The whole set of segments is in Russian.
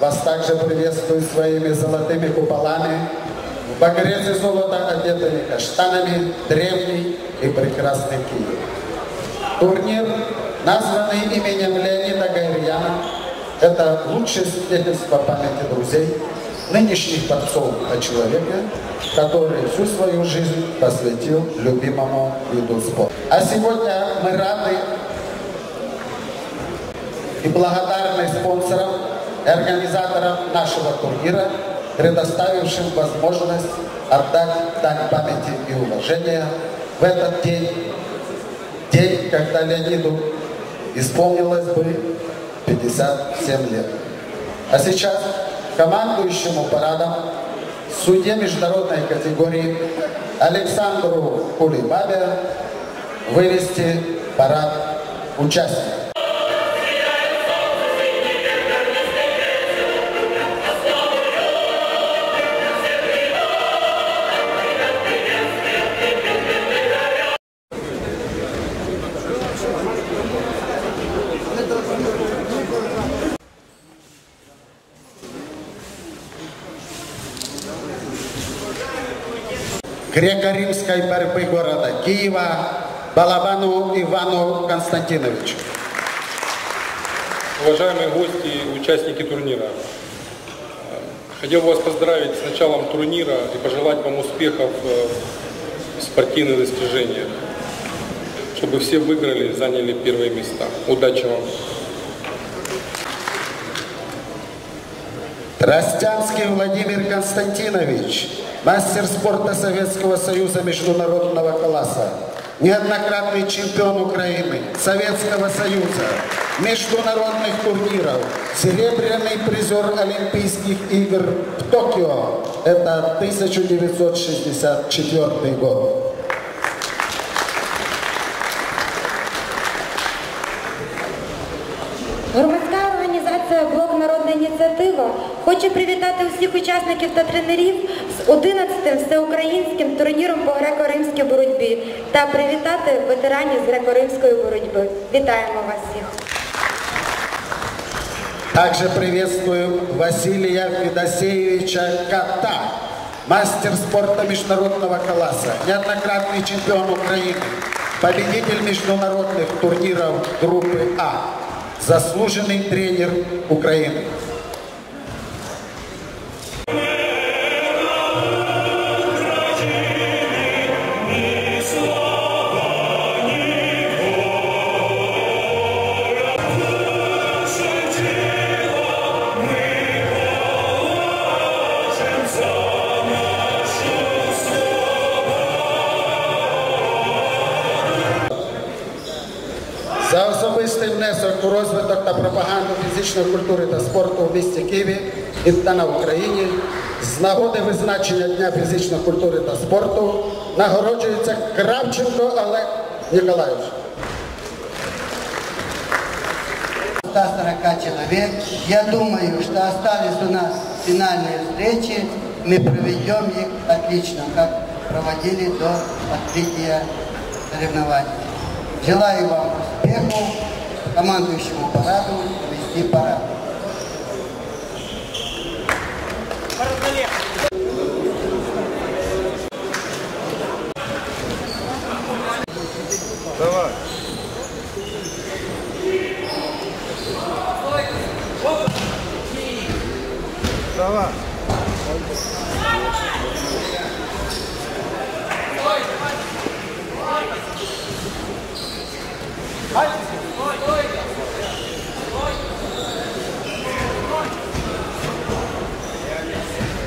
Вас также приветствую своими золотыми куполами, в багрец и золото одетыми каштанами, древний и прекрасный Киев. Турнир, названный именем Леонида Гайрьяна, это лучшее свидетельство памяти друзей, нынешних борцов о человеке, который всю свою жизнь посвятил любимому виду спорта. А сегодня мы рады и благодарны спонсорам организаторам нашего турнира, предоставившим возможность отдать дань памяти и уважения в этот день, день, когда Леониду исполнилось бы 57 лет. А сейчас командующему парадом судье международной категории Александру Кулибабе вывести парад участников. Греко-римской борьбы города Киева Балабану Ивану Константиновичу. Уважаемые гости и участники турнира, хотел бы вас поздравить с началом турнира и пожелать вам успехов в спортивных достижениях, чтобы все выиграли, заняли первые места. Удачи вам! Тростянский Владимир Константинович, мастер спорта Советского Союза международного класса, неоднократный чемпион Украины, Советского Союза, международных турниров, серебряный призер Олимпийских игр в Токио. Это 1964 год. Громадська організація Блок Народна ініціатива хоче привітати усіх учасників та тренерів з 11-тим всеукраїнським турніром по греко-римській боротьбі та привітати ветеранів з греко-римської боротьби. Вітаємо вас всіх! Также приветствую Василия Федосеевича Кота, мастер спорта международного класса, неоднократный чемпион Украины, победитель международных турниров группы А, заслуженный тренер Украины. особистий внесок у розвиток та пропаганду фізичної культури та спорту в місті Києві і та на Україні з нагоди визначення Дня фізичної культури та спорту нагороджується Кравченко Олег Ніколаєвич. 140 человек. Я думаю, что остались у нас финальные встречи. Мы проведем их отлично, как проводили до открытия соревнований. Желаю вам успехов, командующему параду вести парад. Давай. Давай. Давай.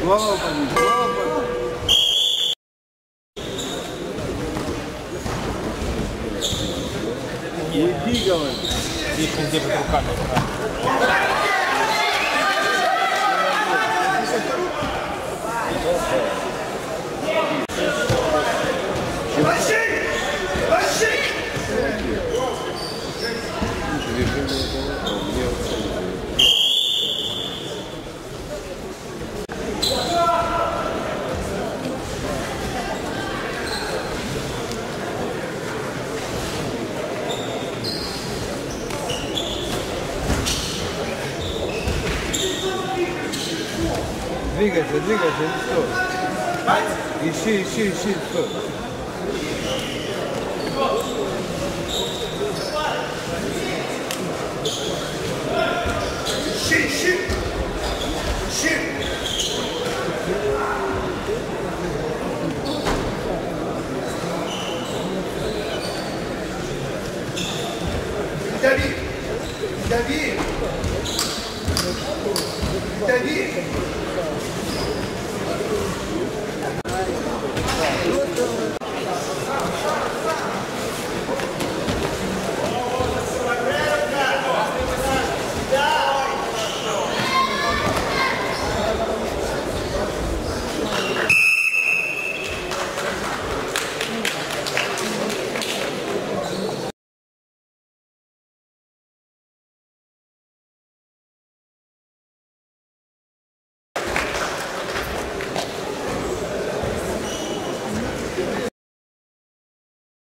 Слава Богу! Слава Богу! Уйди, говорит. Здесь он держит руками. 那个人那个人做，你去去去做。信信信。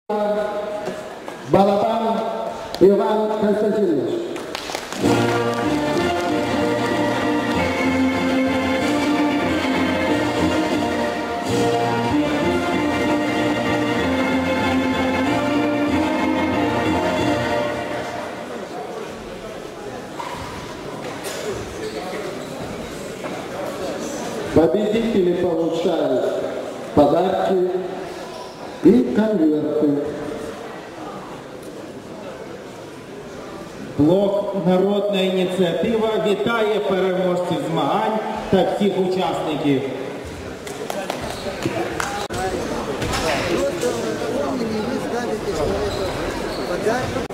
Балабан Иван Константинович. Победители получают подарки и конверты. Блок Народна ініціатива вітає переможців змагань та всіх учасників. Подарки